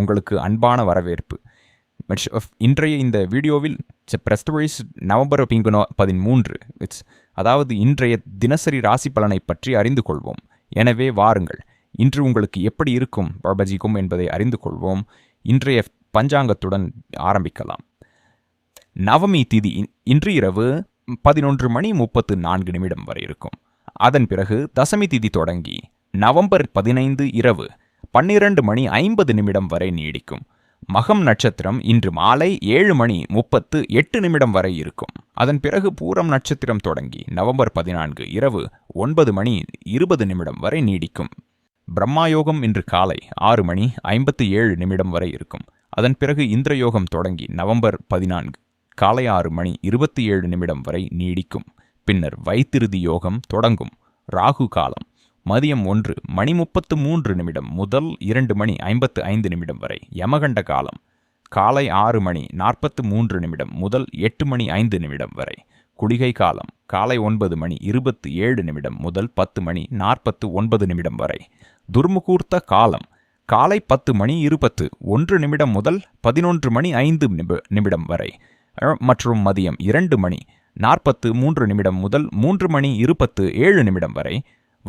உங்களுக்கு அன்பான வரவேற்பு. இன்றைய இந்த வீடியோவில் பிரஸ்டவைஸ் நவம்பர் பிங்குனோ பதிமூன்று இட்ஸ் அதாவது இன்றைய தினசரி ராசி பலனை பற்றி அறிந்து கொள்வோம். எனவே வாருங்கள். இன்று உங்களுக்கு எப்படி இருக்கும் பர்பஜிக்கும் என்பதை அறிந்து கொள்வோம். இன்றைய பஞ்சாங்கத்துடன் ஆரம்பிக்கலாம். நவமி திதி இன்று இரவு பதினொன்று மணி முப்பத்து நான்கு நிமிடம் வரை இருக்கும். அதன் பிறகு தசமி திதி தொடங்கி நவம்பர் பதினைந்து இரவு பன்னிரண்டு மணி ஐம்பது நிமிடம் வரை நீடிக்கும். மகம் நட்சத்திரம் இன்று மாலை ஏழு மணி முப்பத்து எட்டு நிமிடம் வரை இருக்கும். அதன் பிறகு பூரம் நட்சத்திரம் தொடங்கி நவம்பர் பதினான்கு இரவு ஒன்பது மணி இருபது நிமிடம் வரை நீடிக்கும். பிரம்மாயோகம் இன்று காலை ஆறு மணி ஐம்பத்து ஏழு நிமிடம் வரை இருக்கும். அதன் பிறகு இந்திரயோகம் தொடங்கி நவம்பர் பதினான்கு காலை ஆறு மணி இருபத்தி ஏழு நிமிடம் வரை நீடிக்கும். பின்னர் வைத்திருதி யோகம் தொடங்கும். ராகு காலம் மதியம் ஒன்று மணி முப்பத்து மூன்று நிமிடம் முதல் இரண்டு மணி ஐம்பத்து ஐந்து நிமிடம் வரை யமகண்ட காலம். காலை ஆறு மணி நாற்பத்து மூன்று நிமிடம் முதல் எட்டு மணி ஐந்து நிமிடம் வரை குளிகை காலம். காலை ஒன்பது மணி இருபத்து ஏழு நிமிடம் முதல் பத்து மணி நாற்பத்து ஒன்பது நிமிடம் வரை துர்முகூர்த்த காலம். காலை பத்து மணி இருபத்து ஒன்று நிமிடம் முதல் பதினொன்று மணி ஐந்து நிமிடம் வரை. மற்றும் மதியம் இரண்டு மணி நாற்பத்து மூன்று நிமிடம் முதல் மூன்று மணி இருபத்து ஏழு நிமிடம் வரை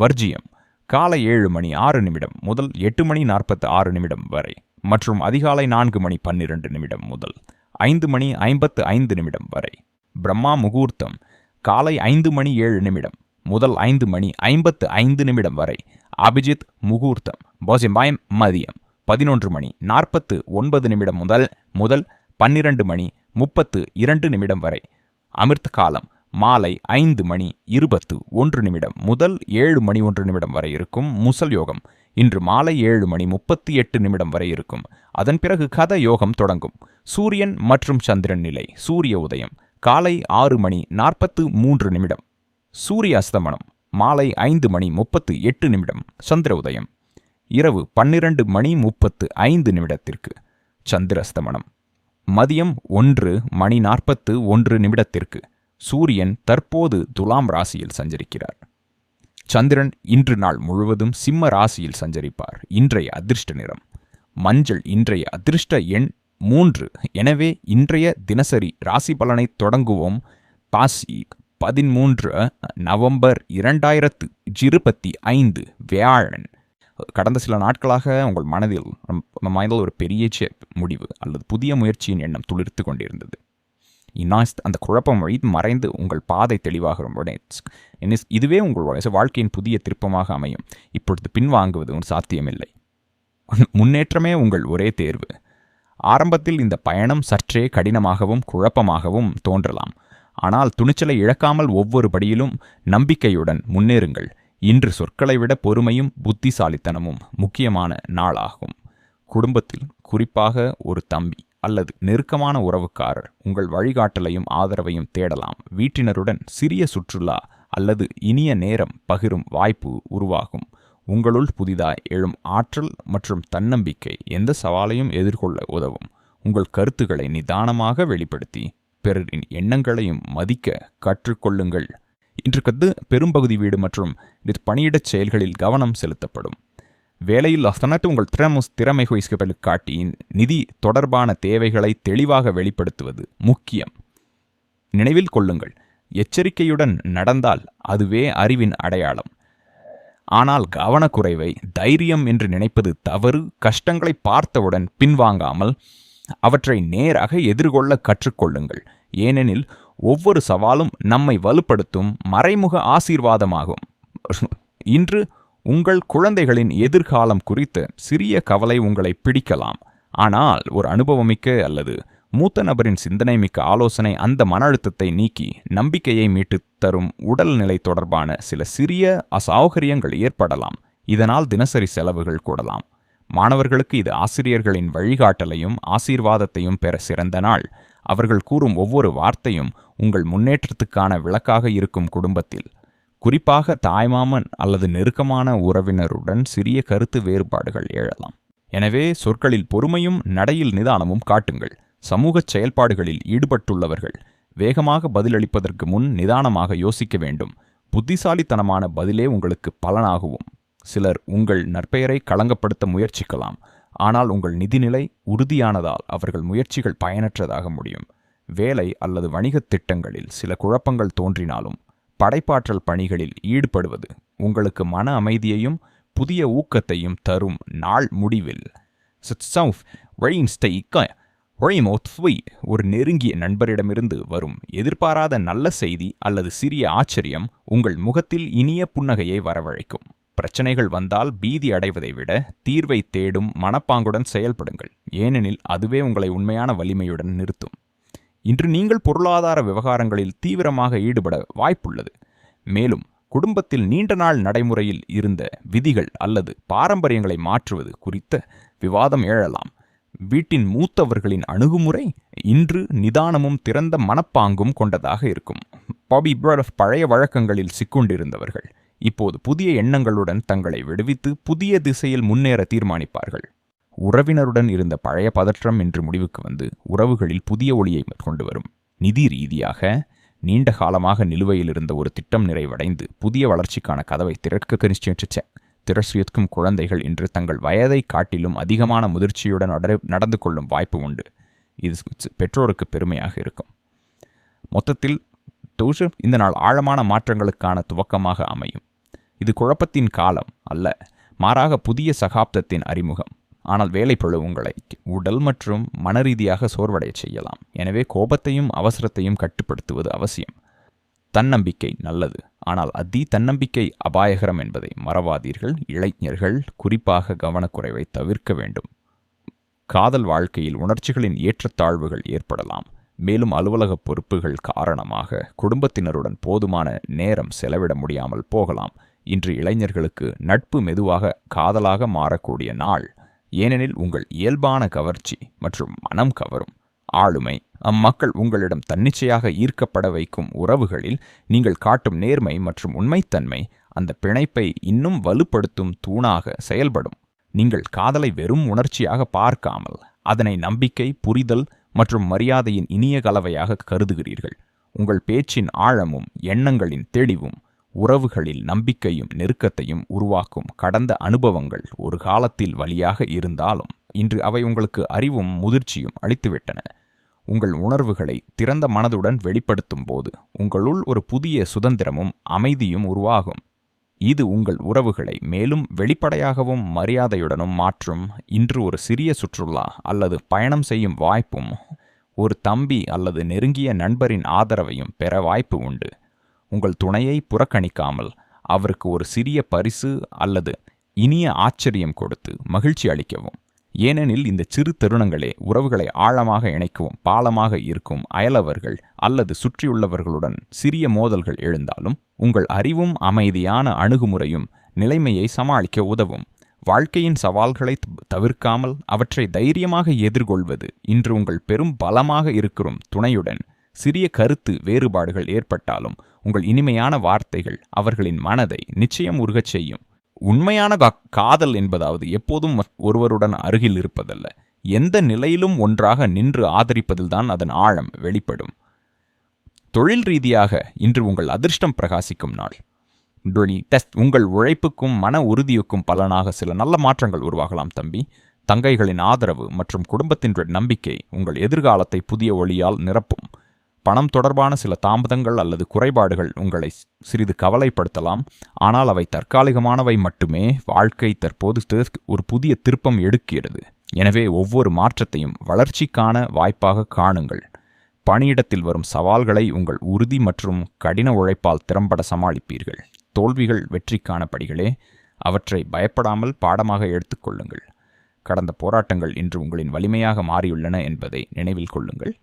வர்ஜியம் காலை ஏழு மணி ஆறு நிமிடம் முதல் எட்டு மணி நாற்பத்து ஆறு நிமிடம் வரை மற்றும் அதிகாலை நான்கு மணி பன்னிரண்டு நிமிடம் முதல் ஐந்து மணி ஐம்பத்து ஐந்து நிமிடம் வரை. பிரம்மா முகூர்த்தம் காலை ஐந்து மணி ஏழு நிமிடம் முதல் ஐந்து மணி ஐம்பத்து ஐந்து நிமிடம் வரை. அபிஜித் முகூர்த்தம் போசிம்பாயம் மதியம் பதினொன்று மணி நாற்பத்து ஒன்பது நிமிடம் முதல் முதல் பன்னிரண்டு மணி முப்பத்து இரண்டு நிமிடம் வரை. அமிர்த காலம் மாலை ஐந்து மணி இருபத்து ஒன்று நிமிடம் முதல் ஏழு மணி ஒன்று நிமிடம் வரை இருக்கும் முசல் யோகம். இன்று மாலை ஏழு மணி முப்பத்தி எட்டு நிமிடம் வரை இருக்கும். அதன் பிறகு கத யோகம் தொடங்கும். சூரியன் மற்றும் சந்திரன் நிலை சூரிய உதயம். காலை ஆறு மணி நாற்பத்து மூன்று நிமிடம். சூரிய அஸ்தமனம் மாலை ஐந்து மணி முப்பத்து எட்டு நிமிடம். சந்திர உதயம். இரவு பன்னிரண்டு மணி முப்பத்து ஐந்து நிமிடத்திற்கு. சந்திர அஸ்தமனம். மதியம் ஒன்று மணி நாற்பத்து ஒன்று நிமிடத்திற்கு. சூரியன் தற்போது துலாம் ராசியில் சஞ்சரிக்கிறார். சந்திரன் இன்று நாள் முழுவதும் சிம்ம ராசியில் சஞ்சரிப்பார். இன்றைய அதிர்ஷ்ட நிறம். மஞ்சள் இன்றைய அதிர்ஷ்ட எண் மூன்று. எனவே இன்றைய தினசரி ராசி பலனை தொடங்குவோம். பாசி பதிமூன்று நவம்பர் இரண்டாயிரத்து இருபத்தி ஐந்து வியாழன். கடந்த சில நாட்களாக உங்கள் மனதில் மனதில் ஒரு பெரிய முடிவு அல்லது புதிய முயற்சியின் எண்ணம் துளிர்த்து கொண்டிருந்தது. இன்னாஸ் அந்த குழப்பம் வழி மறைந்து உங்கள் பாதை தெளிவாக ரொம்ப இதுவே உங்கள் வாழ்க்கையின் புதிய திருப்பமாக அமையும். இப்பொழுது பின்வாங்குவது ஒரு சாத்தியமில்லை. முன்னேற்றமே உங்கள் ஒரே தேர்வு. ஆரம்பத்தில் இந்த பயணம் சற்றே கடினமாகவும் குழப்பமாகவும் தோன்றலாம். ஆனால் துணிச்சலை இழக்காமல் ஒவ்வொரு படியிலும் நம்பிக்கையுடன் முன்னேறுங்கள். இன்று சொற்களை விட பொறுமையும் புத்திசாலித்தனமும் முக்கியமான நாளாகும். குடும்பத்தில் குறிப்பாக ஒரு தம்பி. அல்லது நெருக்கமான உறவுக்காரர் உங்கள் வழிகாட்டலையும் ஆதரவையும் தேடலாம். வீட்டினருடன் சிறிய சுற்றுலா அல்லது இனிய நேரம் பகிரும் வாய்ப்பு உருவாகும். உங்களுள் புதிதாய் எழும் ஆற்றல் மற்றும் தன்னம்பிக்கை எந்த சவாலையும் எதிர்கொள்ள உதவும். உங்கள் கருத்துக்களை நிதானமாக வெளிப்படுத்தி பிறரின் எண்ணங்களையும் மதிக்க கற்றுக்கொள்ளுங்கள். இன்று கத்து பெரும்பகுதி வீடு மற்றும் பணியிடச் செயல்களில் கவனம் செலுத்தப்படும். வேலையில் அசனட்டு உங்கள் திறமுஸ் திறமை காட்டி நிதி தொடர்பான தேவைகளை தெளிவாக வெளிப்படுத்துவது முக்கியம். நினைவில் கொள்ளுங்கள் எச்சரிக்கையுடன் நடந்தால் அதுவே அறிவின் அடையாளம். ஆனால் கவனக்குறைவை தைரியம் என்று நினைப்பது தவறு கஷ்டங்களை பார்த்தவுடன் பின்வாங்காமல் அவற்றை நேராக எதிர்கொள்ள கற்றுக்கொள்ளுங்கள். ஏனெனில் ஒவ்வொரு சவாலும் நம்மை வலுப்படுத்தும் மறைமுக ஆசீர்வாதமாகும். இன்று உங்கள் குழந்தைகளின் எதிர்காலம் குறித்து சிறிய கவலை உங்களை பிடிக்கலாம். ஆனால் ஒரு அனுபவமிக்க அல்லது மூத்த நபரின் சிந்தனை மிக்க ஆலோசனை அந்த மன அழுத்தத்தை நீக்கி நம்பிக்கையை மீட்டு தரும் உடல்நிலை தொடர்பான சில சிறிய அசௌகரியங்கள் ஏற்படலாம். இதனால் தினசரி செலவுகள் கூடலாம். மாணவர்களுக்கு இது ஆசிரியர்களின் வழிகாட்டலையும் ஆசீர்வாதத்தையும் பெற சிறந்த நாள். அவர்கள் கூறும் ஒவ்வொரு வார்த்தையும் உங்கள் முன்னேற்றத்துக்கான விளக்காக இருக்கும் குடும்பத்தில். குறிப்பாக தாய்மாமன் அல்லது நெருக்கமான உறவினருடன் சிறிய கருத்து வேறுபாடுகள் எழலாம். எனவே சொற்களில் பொறுமையும் நடையில் நிதானமும் காட்டுங்கள். சமூக செயல்பாடுகளில் ஈடுபட்டுள்ளவர்கள் வேகமாக பதிலளிப்பதற்கு முன் நிதானமாக யோசிக்க வேண்டும். புத்திசாலித்தனமான பதிலே உங்களுக்கு பலனாகவும் சிலர் உங்கள் நற்பெயரை களங்கப்படுத்த முயற்சிக்கலாம். ஆனால் உங்கள் நிதிநிலை உறுதியானதால் அவர்கள் முயற்சிகள் பயனற்றதாக முடியும். வேலை அல்லது வணிகத் திட்டங்களில் சில குழப்பங்கள் தோன்றினாலும் படைப்பாற்றல் பணிகளில் ஈடுபடுவது உங்களுக்கு மன அமைதியையும் புதிய ஊக்கத்தையும் தரும் நாள் முடிவில். ஒரு நெருங்கிய நண்பரிடமிருந்து வரும் எதிர்பாராத நல்ல செய்தி அல்லது சிறிய ஆச்சரியம் உங்கள் முகத்தில் இனிய புன்னகையை வரவழைக்கும். பிரச்சனைகள் வந்தால் பீதி அடைவதை விட தீர்வை தேடும் மனப்பாங்குடன் செயல்படுங்கள். ஏனெனில் அதுவே உங்களை உண்மையான வலிமையுடன் நிறுத்தும். இன்று நீங்கள் பொருளாதார விவகாரங்களில் தீவிரமாக ஈடுபட வாய்ப்புள்ளது. மேலும் குடும்பத்தில் நீண்ட நாள் நடைமுறையில் இருந்த விதிகள் அல்லது பாரம்பரியங்களை மாற்றுவது குறித்த விவாதம் எழலாம். வீட்டின் மூத்தவர்களின் அணுகுமுறை இன்று நிதானமும் திறந்த மனப்பாங்கும் கொண்டதாக இருக்கும். பாபி பிரட் பழைய வழக்கங்களில் சிக்கொண்டிருந்தவர்கள் இப்போது புதிய எண்ணங்களுடன் தங்களை விடுவித்து புதிய திசையில் முன்னேற தீர்மானிப்பார்கள். உறவினருடன் இருந்த பழைய பதற்றம் என்று முடிவுக்கு வந்து உறவுகளில் புதிய ஒளியை கொண்டு வரும். நிதி ரீதியாக நீண்ட காலமாக நிலுவையில் இருந்த ஒரு திட்டம் நிறைவடைந்து புதிய வளர்ச்சிக்கான கதவை திறக்க கனிச்சேற்றுச்ச திரசியத்துக்கும் குழந்தைகள் இன்று தங்கள் வயதை காட்டிலும் அதிகமான முதிர்ச்சியுடன் நடந்து கொள்ளும் வாய்ப்பு உண்டு. இது பெற்றோருக்கு பெருமையாக இருக்கும். மொத்தத்தில் டூஷு இந்த நாள் ஆழமான மாற்றங்களுக்கான துவக்கமாக அமையும். இது குழப்பத்தின் காலம் அல்ல மாறாக புதிய சகாப்தத்தின் அறிமுகம். ஆனால் வேலைப்பழு உங்களை உடல் மற்றும் மனரீதியாக சோர்வடைய செய்யலாம். எனவே கோபத்தையும் அவசரத்தையும் கட்டுப்படுத்துவது அவசியம். தன்னம்பிக்கை நல்லது. ஆனால் அதி தன்னம்பிக்கை அபாயகரம் என்பதை மறவாதீர்கள். இளைஞர்கள் குறிப்பாக கவனக்குறைவை தவிர்க்க வேண்டும். காதல் வாழ்க்கையில் உணர்ச்சிகளின் ஏற்றத்தாழ்வுகள் ஏற்படலாம். மேலும் அலுவலக பொறுப்புகள் காரணமாக குடும்பத்தினருடன் போதுமான நேரம் செலவிட முடியாமல் போகலாம். இன்று இளைஞர்களுக்கு நட்பு மெதுவாக காதலாக மாறக்கூடிய நாள். ஏனெனில் உங்கள் இயல்பான கவர்ச்சி மற்றும் மனம் கவரும். ஆளுமை. அம்மக்கள் உங்களிடம் தன்னிச்சையாக ஈர்க்கப்பட வைக்கும் உறவுகளில் நீங்கள் காட்டும் நேர்மை மற்றும் உண்மைத்தன்மை அந்த பிணைப்பை இன்னும் வலுப்படுத்தும் தூணாக செயல்படும். நீங்கள் காதலை வெறும் உணர்ச்சியாக பார்க்காமல் அதனை நம்பிக்கை புரிதல் மற்றும் மரியாதையின் இனிய கலவையாக கருதுகிறீர்கள். உங்கள் பேச்சின் ஆழமும் எண்ணங்களின் தெளிவும் உறவுகளில் நம்பிக்கையும் நெருக்கத்தையும் உருவாக்கும் கடந்த அனுபவங்கள் ஒரு காலத்தில் வழியாக இருந்தாலும் இன்று அவை உங்களுக்கு அறிவும் முதிர்ச்சியும் அளித்துவிட்டன. உங்கள் உணர்வுகளை திறந்த மனதுடன் வெளிப்படுத்தும் போது உங்களுள் ஒரு புதிய சுதந்திரமும் அமைதியும் உருவாகும். இது உங்கள் உறவுகளை மேலும் வெளிப்படையாகவும் மரியாதையுடனும் மாற்றும் இன்று ஒரு சிறிய சுற்றுலா அல்லது பயணம் செய்யும் வாய்ப்பும் ஒரு தம்பி அல்லது நெருங்கிய நண்பரின் ஆதரவையும் பெற வாய்ப்பு உண்டு. உங்கள் துணையை புறக்கணிக்காமல் அவருக்கு ஒரு சிறிய பரிசு அல்லது இனிய ஆச்சரியம் கொடுத்து மகிழ்ச்சி அளிக்கவும். ஏனெனில் இந்த சிறு தருணங்களே உறவுகளை ஆழமாக இணைக்கவும் பாலமாக இருக்கும் அயலவர்கள் அல்லது சுற்றியுள்ளவர்களுடன் சிறிய மோதல்கள் எழுந்தாலும் உங்கள் அறிவும் அமைதியான அணுகுமுறையும் நிலைமையை சமாளிக்க உதவும். வாழ்க்கையின் சவால்களை தவிர்க்காமல் அவற்றை தைரியமாக எதிர்கொள்வது இன்று உங்கள் பெரும் பலமாக இருக்கிறோம் துணையுடன். சிறிய கருத்து வேறுபாடுகள் ஏற்பட்டாலும் உங்கள் இனிமையான வார்த்தைகள் அவர்களின் மனதை நிச்சயம் உருகச் செய்யும். உண்மையான காதல் என்பதாவது எப்போதும் ஒருவருடன் அருகில் இருப்பதல்ல. எந்த நிலையிலும் ஒன்றாக நின்று ஆதரிப்பதில்தான் அதன் ஆழம் வெளிப்படும். தொழில் ரீதியாக இன்று உங்கள் அதிர்ஷ்டம் பிரகாசிக்கும் நாள். டெஸ்ட் உங்கள் உழைப்புக்கும் மன உறுதியுக்கும் பலனாக சில நல்ல மாற்றங்கள் உருவாகலாம் தம்பி. தங்கைகளின் ஆதரவு மற்றும் குடும்பத்தின் நம்பிக்கை உங்கள் எதிர்காலத்தை புதிய ஒளியால் நிரப்பும். பணம் தொடர்பான சில தாமதங்கள் அல்லது குறைபாடுகள் உங்களை சிறிது கவலைப்படுத்தலாம். ஆனால் அவை தற்காலிகமானவை மட்டுமே. வாழ்க்கை தற்போது ஒரு புதிய திருப்பம் எடுக்கிறது. எனவே ஒவ்வொரு மாற்றத்தையும் வளர்ச்சிக்கான வாய்ப்பாக காணுங்கள். பணியிடத்தில் வரும் சவால்களை உங்கள் உறுதி மற்றும் கடின உழைப்பால் திறம்பட சமாளிப்பீர்கள். தோல்விகள் வெற்றிக்கான படிகளே. அவற்றை பயப்படாமல் பாடமாக எடுத்துக்கொள்ளுங்கள் கடந்த போராட்டங்கள் இன்று உங்களின் வலிமையாக மாறியுள்ளன என்பதை நினைவில் கொள்ளுங்கள்.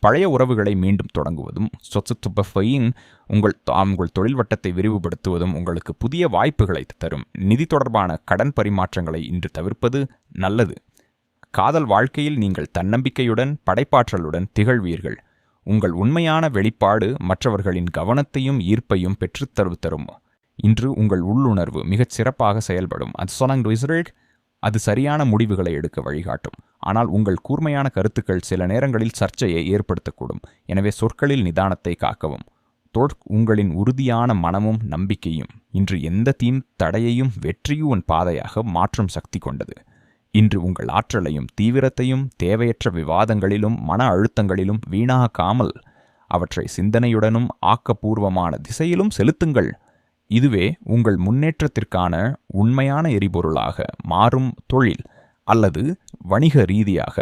பழைய உறவுகளை மீண்டும் தொடங்குவதும் சொத்துப்பையின் உங்கள் உங்கள் தொழில் வட்டத்தை விரிவுபடுத்துவதும் உங்களுக்கு புதிய வாய்ப்புகளை தரும். நிதி தொடர்பான கடன் பரிமாற்றங்களை இன்று தவிர்ப்பது நல்லது. காதல் வாழ்க்கையில் நீங்கள் தன்னம்பிக்கையுடன் படைப்பாற்றலுடன் திகழ்வீர்கள். உங்கள் உண்மையான வெளிப்பாடு மற்றவர்களின் கவனத்தையும் ஈர்ப்பையும் பெற்றுத்தரு தரும் இன்று உங்கள் உள்ளுணர்வு மிகச் சிறப்பாக செயல்படும். அது சொன்னாங்க அது சரியான முடிவுகளை எடுக்க வழிகாட்டும். ஆனால் உங்கள் கூர்மையான கருத்துக்கள் சில நேரங்களில் சர்ச்சையை ஏற்படுத்தக்கூடும். எனவே சொற்களில் நிதானத்தை காக்கவும். உங்களின் உறுதியான மனமும் நம்பிக்கையும் இன்று எந்த தீம் தடையையும் வெற்றியுவன் பாதையாக மாற்றும் சக்தி கொண்டது. இன்று உங்கள் ஆற்றலையும் தீவிரத்தையும் தேவையற்ற விவாதங்களிலும் மன அழுத்தங்களிலும் வீணாகாமல் அவற்றை சிந்தனையுடனும் ஆக்கப்பூர்வமான திசையிலும் செலுத்துங்கள். இதுவே உங்கள் முன்னேற்றத்திற்கான உண்மையான எரிபொருளாக மாறும் தொழில் அல்லது வணிக ரீதியாக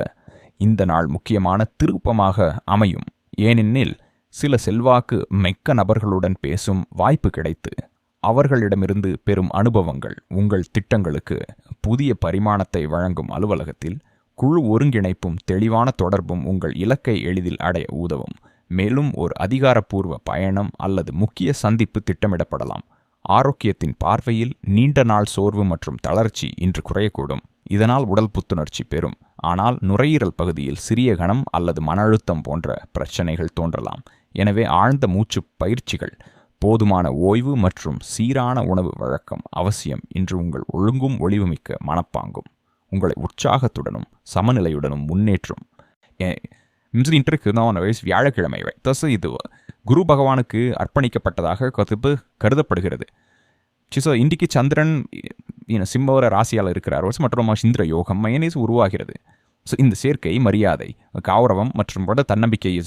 இந்த நாள் முக்கியமான திருப்பமாக அமையும். ஏனெனில் சில செல்வாக்கு மெக்க நபர்களுடன் பேசும் வாய்ப்பு கிடைத்து அவர்களிடமிருந்து பெறும் அனுபவங்கள் உங்கள் திட்டங்களுக்கு புதிய பரிமாணத்தை வழங்கும் அலுவலகத்தில் குழு ஒருங்கிணைப்பும் தெளிவான தொடர்பும் உங்கள் இலக்கை எளிதில் அடைய உதவும். மேலும் ஒரு அதிகாரப்பூர்வ பயணம் அல்லது முக்கிய சந்திப்பு திட்டமிடப்படலாம். ஆரோக்கியத்தின் பார்வையில் நீண்ட நாள் சோர்வு மற்றும் தளர்ச்சி இன்று குறையக்கூடும். இதனால் உடல் புத்துணர்ச்சி பெறும். ஆனால் நுரையீரல் பகுதியில் சிறிய கணம் அல்லது மன அழுத்தம் போன்ற பிரச்சனைகள் தோன்றலாம். எனவே ஆழ்ந்த மூச்சு பயிற்சிகள் போதுமான ஓய்வு மற்றும் சீரான உணவு வழக்கம் அவசியம் இன்று உங்கள் ஒழுங்கும் ஒளிவுமிக்க மனப்பாங்கும். உங்களை உற்சாகத்துடனும் சமநிலையுடனும் முன்னேற்றும். எ- இன்று இன்றைக்கு நான் வயசு வியாழக்கிழமை தசு இது குரு பகவானுக்கு அர்ப்பணிக்கப்பட்டதாக கருப்பு கருதப்படுகிறது. ஸோ இன்றைக்கு சந்திரன் இ- சிம்மவர ராசியால் இருக்கிறார். மற்றும் இந்திர யோகம் மயனேஸ் உருவாகிறது. ஸோ இந்த சேர்க்கை மரியாதை கௌரவம் மற்றும் வட தன்னம்பிக்கையை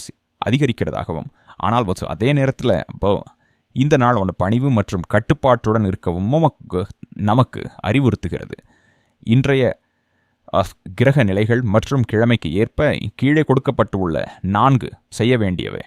அதிகரிக்கிறதாகவும் ஆனால் வச்சு அதே நேரத்தில் இப்போ இந்த நாள் ஒன்று பணிவு மற்றும் கட்டுப்பாட்டுடன் இருக்கவும் நமக்கு நமக்கு அறிவுறுத்துகிறது. இன்றைய கிரக நிலைகள் மற்றும் கிழமைக்கு ஏற்ப கீழே கொடுக்கப்பட்டுள்ள நான்கு செய்ய வேண்டியவை.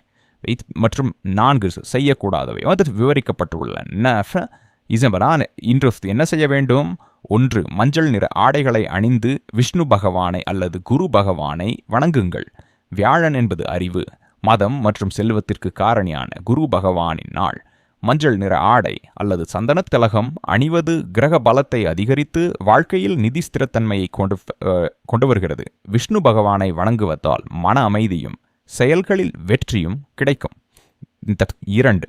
மற்றும் நான்கு செய்யக்கூடாதவை. அது விவரிக்கப்பட்டுள்ள நஃப இசம்பரான் இன்று என்ன செய்ய வேண்டும்? ஒன்று மஞ்சள் நிற ஆடைகளை அணிந்து விஷ்ணு பகவானை அல்லது குரு பகவானை வணங்குங்கள். வியாழன் என்பது அறிவு மதம் மற்றும் செல்வத்திற்கு காரணியான குரு பகவானின் நாள். மஞ்சள் நிற ஆடை அல்லது சந்தனத் திலகம் அணிவது கிரக பலத்தை அதிகரித்து வாழ்க்கையில் நிதி ஸ்திரத்தன்மையை கொண்டு கொண்டு வருகிறது. விஷ்ணு பகவானை வணங்குவதால் மன அமைதியும் செயல்களில் வெற்றியும் கிடைக்கும். இரண்டு.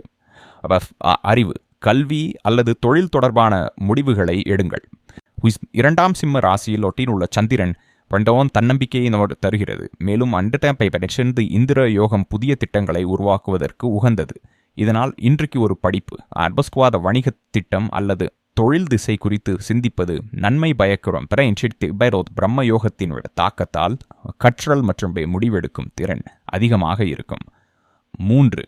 அறிவு கல்வி அல்லது தொழில் தொடர்பான முடிவுகளை எடுங்கள். இரண்டாம் சிம்ம ராசியில் ஒட்டியுள்ள சந்திரன் பண்டவன் தன்னம்பிக்கையை நமக்கு தருகிறது. மேலும் அண்டடப்பை பரிசந்து இந்திர யோகம் புதிய திட்டங்களை உருவாக்குவதற்கு உகந்தது. இதனால் இன்றைக்கு ஒரு படிப்பு. அர்பஸ்குவாத வணிகத் திட்டம் அல்லது தொழில் திசை குறித்து சிந்திப்பது நன்மை பயக்கிறோம் பிற இன்ஷிட்டி பைரோத் பிரம்ம யோகத்தின் தாக்கத்தால் கற்றல் மற்றும் முடிவெடுக்கும் திறன் அதிகமாக இருக்கும். மூன்று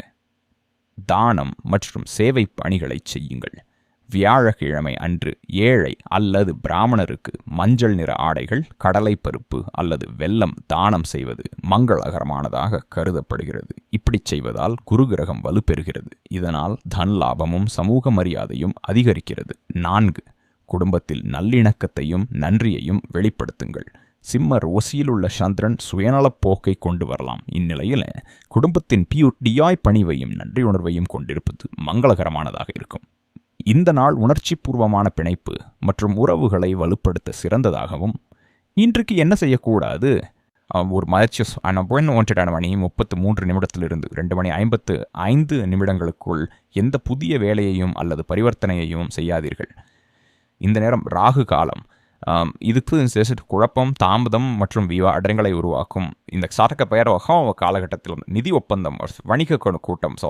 தானம் மற்றும் சேவை பணிகளை செய்யுங்கள். வியாழக்கிழமை அன்று ஏழை அல்லது பிராமணருக்கு மஞ்சள் நிற ஆடைகள் கடலை பருப்பு அல்லது வெல்லம் தானம் செய்வது மங்களகரமானதாக கருதப்படுகிறது. இப்படிச் செய்வதால் குரு கிரகம் வலுப்பெறுகிறது. இதனால் தன் லாபமும் சமூக மரியாதையும் அதிகரிக்கிறது. நான்கு குடும்பத்தில் நல்லிணக்கத்தையும் நன்றியையும் வெளிப்படுத்துங்கள். சிம்ம ரோசியில் உள்ள சந்திரன் சுயநலப் போக்கை கொண்டு வரலாம். இந்நிலையில் குடும்பத்தின் பியூ டியாய் பணிவையும் நன்றியுணர்வையும் கொண்டிருப்பது மங்களகரமானதாக இருக்கும். இந்த நாள் உணர்ச்சிபூர்வமான பிணைப்பு மற்றும் உறவுகளை வலுப்படுத்த சிறந்ததாகவும் இன்றைக்கு என்ன செய்யக்கூடாது? ஒரு மதிச்சு பொன் ஒன்றான மணி முப்பத்து மூன்று நிமிடத்திலிருந்து ரெண்டு மணி ஐம்பத்து ஐந்து நிமிடங்களுக்குள் எந்த புதிய வேலையையும் அல்லது பரிவர்த்தனையையும் செய்யாதீர்கள். இந்த நேரம் ராகு காலம். இதுக்கு குழப்பம் தாமதம் மற்றும் விவா அடங்களை உருவாக்கும். இந்த சாதக பெயர் காலகட்டத்தில் நிதி ஒப்பந்தம் வணிக கூட்டம் ஸோ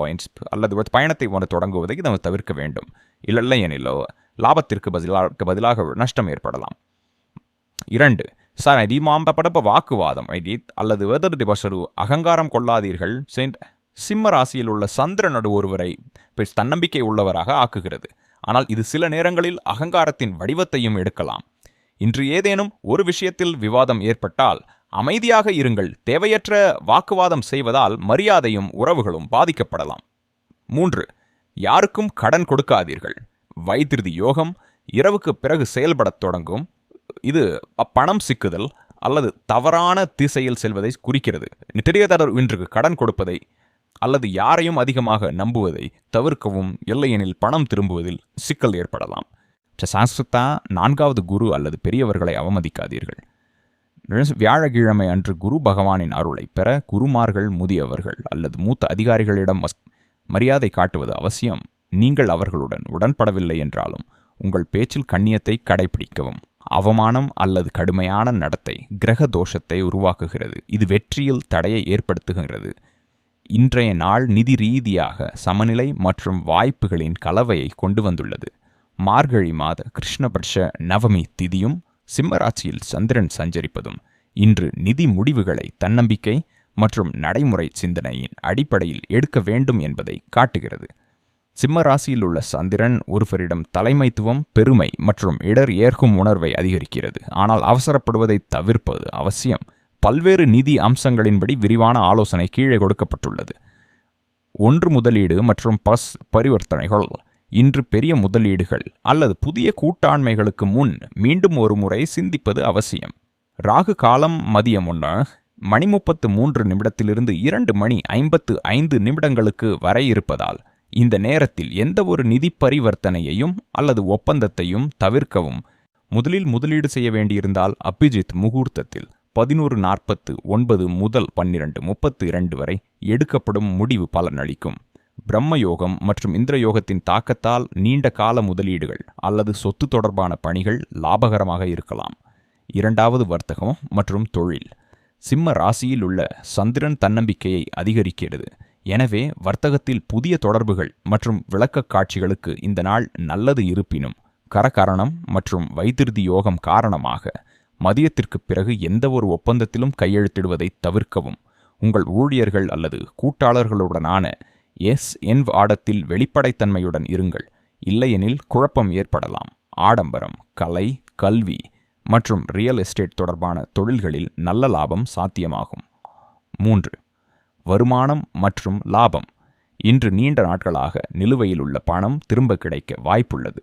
அல்லது பயணத்தை ஒன்று தொடங்குவதை நம்ம தவிர்க்க வேண்டும். இல்லை எனிலோ லாபத்திற்கு பதிலாக பதிலாக நஷ்டம் ஏற்படலாம். இரண்டு சார் அதிமாம்பப்படப்ப வாக்குவாதம் ஐடி அல்லது வேதர் டிபசரு அகங்காரம் கொள்ளாதீர்கள். சென்ட் சிம்ம ராசியில் உள்ள சந்திரனோடு ஒருவரை தன்னம்பிக்கை உள்ளவராக ஆக்குகிறது. ஆனால் இது சில நேரங்களில் அகங்காரத்தின் வடிவத்தையும் எடுக்கலாம். இன்று ஏதேனும் ஒரு விஷயத்தில் விவாதம் ஏற்பட்டால் அமைதியாக இருங்கள். தேவையற்ற வாக்குவாதம் செய்வதால் மரியாதையும் உறவுகளும் பாதிக்கப்படலாம். மூன்று யாருக்கும் கடன் கொடுக்காதீர்கள். வைத்திருதி யோகம் இரவுக்கு பிறகு செயல்படத் தொடங்கும். இது பணம் சிக்குதல் அல்லது தவறான திசையில் செல்வதை குறிக்கிறது. தெரியாதவர் இன்றுக்கு கடன் கொடுப்பதை அல்லது யாரையும் அதிகமாக நம்புவதை தவிர்க்கவும் இல்லையெனில் பணம் திரும்புவதில் சிக்கல் ஏற்படலாம். சாஸ்திரத்தா நான்காவது குரு அல்லது பெரியவர்களை அவமதிக்காதீர்கள். வியாழக்கிழமை அன்று குரு பகவானின் அருளை பெற குருமார்கள் முதியவர்கள் அல்லது மூத்த அதிகாரிகளிடம் மரியாதை காட்டுவது அவசியம். நீங்கள் அவர்களுடன் உடன்படவில்லை என்றாலும் உங்கள் பேச்சில் கண்ணியத்தை கடைபிடிக்கவும் அவமானம் அல்லது கடுமையான நடத்தை கிரக தோஷத்தை உருவாக்குகிறது. இது வெற்றியில் தடையை ஏற்படுத்துகிறது. இன்றைய நாள் நிதி ரீதியாக சமநிலை மற்றும் வாய்ப்புகளின் கலவையை கொண்டு வந்துள்ளது. மார்கழி மாத கிருஷ்ணபட்ச நவமி திதியும் சிம்மராட்சியில் சந்திரன் சஞ்சரிப்பதும் இன்று நிதி முடிவுகளை தன்னம்பிக்கை மற்றும் நடைமுறை சிந்தனையின் அடிப்படையில் எடுக்க வேண்டும் என்பதை காட்டுகிறது. சிம்ம ராசியில் உள்ள சந்திரன் ஒருவரிடம் தலைமைத்துவம் பெருமை மற்றும் இடர் ஏற்கும் உணர்வை அதிகரிக்கிறது. ஆனால் அவசரப்படுவதை தவிர்ப்பது அவசியம். பல்வேறு நிதி அம்சங்களின்படி விரிவான ஆலோசனை கீழே கொடுக்கப்பட்டுள்ளது. ஒன்று முதலீடு மற்றும் பஸ் பரிவர்த்தனைகள். இன்று பெரிய முதலீடுகள் அல்லது புதிய கூட்டாண்மைகளுக்கு முன் மீண்டும் ஒரு முறை சிந்திப்பது அவசியம். ராகு காலம் மதியம் ஒன்று மணி முப்பத்து மூன்று நிமிடத்திலிருந்து இரண்டு மணி ஐம்பத்து ஐந்து நிமிடங்களுக்கு வரை இருப்பதால் இந்த நேரத்தில் எந்த ஒரு நிதி பரிவர்த்தனையையும் அல்லது ஒப்பந்தத்தையும் தவிர்க்கவும். முதலில் முதலீடு செய்ய வேண்டியிருந்தால் அபிஜித் முகூர்த்தத்தில் பதினோரு நாற்பத்து ஒன்பது முதல் பன்னிரண்டு முப்பத்து இரண்டு வரை எடுக்கப்படும் முடிவு பலனளிக்கும். பிரம்மயோகம் மற்றும் இந்திரயோகத்தின் தாக்கத்தால் நீண்ட கால முதலீடுகள் அல்லது சொத்து தொடர்பான பணிகள் லாபகரமாக இருக்கலாம். இரண்டாவது வர்த்தகம் மற்றும் தொழில். சிம்ம ராசியில் உள்ள சந்திரன் தன்னம்பிக்கையை அதிகரிக்கிறது. எனவே வர்த்தகத்தில் புதிய தொடர்புகள் மற்றும் விளக்கக் காட்சிகளுக்கு இந்த நாள் நல்லது இருப்பினும் கரகரணம் மற்றும் வைத்திருதி யோகம் காரணமாக மதியத்திற்கு பிறகு எந்த ஒரு ஒப்பந்தத்திலும் கையெழுத்திடுவதை தவிர்க்கவும். உங்கள் ஊழியர்கள் அல்லது கூட்டாளர்களுடனான எஸ் என் ஆடத்தில் வெளிப்படைத்தன்மையுடன் இருங்கள். இல்லையெனில் குழப்பம் ஏற்படலாம். ஆடம்பரம் கலை கல்வி மற்றும் ரியல் எஸ்டேட் தொடர்பான தொழில்களில் நல்ல லாபம் சாத்தியமாகும். மூன்று வருமானம் மற்றும் லாபம். இன்று நீண்ட நாட்களாக நிலுவையில் உள்ள பணம் திரும்ப கிடைக்க வாய்ப்புள்ளது.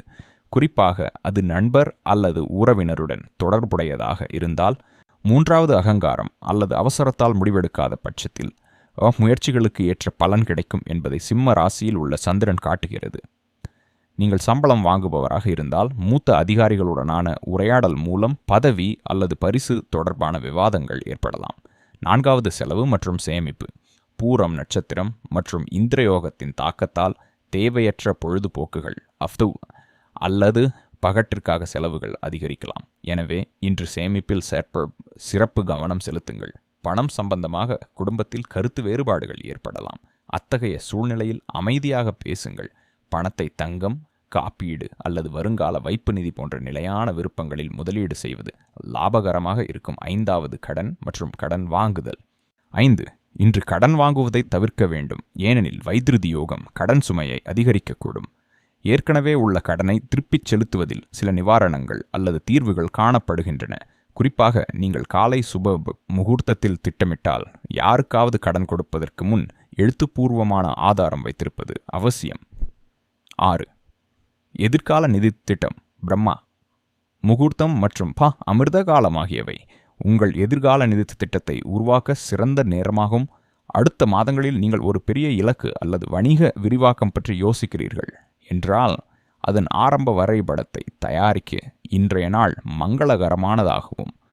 குறிப்பாக அது நண்பர் அல்லது உறவினருடன் தொடர்புடையதாக இருந்தால் மூன்றாவது அகங்காரம் அல்லது அவசரத்தால் முடிவெடுக்காத பட்சத்தில் முயற்சிகளுக்கு ஏற்ற பலன் கிடைக்கும் என்பதை சிம்ம ராசியில் உள்ள சந்திரன் காட்டுகிறது. நீங்கள் சம்பளம் வாங்குபவராக இருந்தால் மூத்த அதிகாரிகளுடனான உரையாடல் மூலம் பதவி அல்லது பரிசு தொடர்பான விவாதங்கள் ஏற்படலாம். நான்காவது செலவு மற்றும் சேமிப்பு. பூரம் நட்சத்திரம் மற்றும் இந்திரயோகத்தின் தாக்கத்தால் தேவையற்ற பொழுதுபோக்குகள் அஃது அல்லது பகட்டிற்காக செலவுகள் அதிகரிக்கலாம். எனவே இன்று சேமிப்பில் சேர்ப்ப சிறப்பு கவனம் செலுத்துங்கள். பணம் சம்பந்தமாக குடும்பத்தில் கருத்து வேறுபாடுகள் ஏற்படலாம். அத்தகைய சூழ்நிலையில் அமைதியாக பேசுங்கள். பணத்தை தங்கம் காப்பீடு அல்லது வருங்கால வைப்பு நிதி போன்ற நிலையான விருப்பங்களில் முதலீடு செய்வது லாபகரமாக இருக்கும் ஐந்தாவது கடன் மற்றும் கடன் வாங்குதல். ஐந்து இன்று கடன் வாங்குவதை தவிர்க்க வேண்டும். ஏனெனில் வைத்திருதி யோகம் கடன் சுமையை அதிகரிக்கக்கூடும். ஏற்கனவே உள்ள கடனை திருப்பிச் செலுத்துவதில் சில நிவாரணங்கள் அல்லது தீர்வுகள் காணப்படுகின்றன. குறிப்பாக நீங்கள் காலை சுப முகூர்த்தத்தில் திட்டமிட்டால் யாருக்காவது கடன் கொடுப்பதற்கு முன் எழுத்துப்பூர்வமான ஆதாரம் வைத்திருப்பது அவசியம். ஆறு. எதிர்கால நிதி திட்டம் பிரம்மா. முகூர்த்தம் மற்றும் பா அமிர்த காலம் ஆகியவை உங்கள் எதிர்கால நிதி திட்டத்தை உருவாக்க சிறந்த நேரமாகும். அடுத்த மாதங்களில் நீங்கள் ஒரு பெரிய இலக்கு அல்லது வணிக விரிவாக்கம் பற்றி யோசிக்கிறீர்கள் என்றால் அதன் ஆரம்ப வரைபடத்தை தயாரிக்க இன்றைய நாள் மங்களகரமானதாகவும்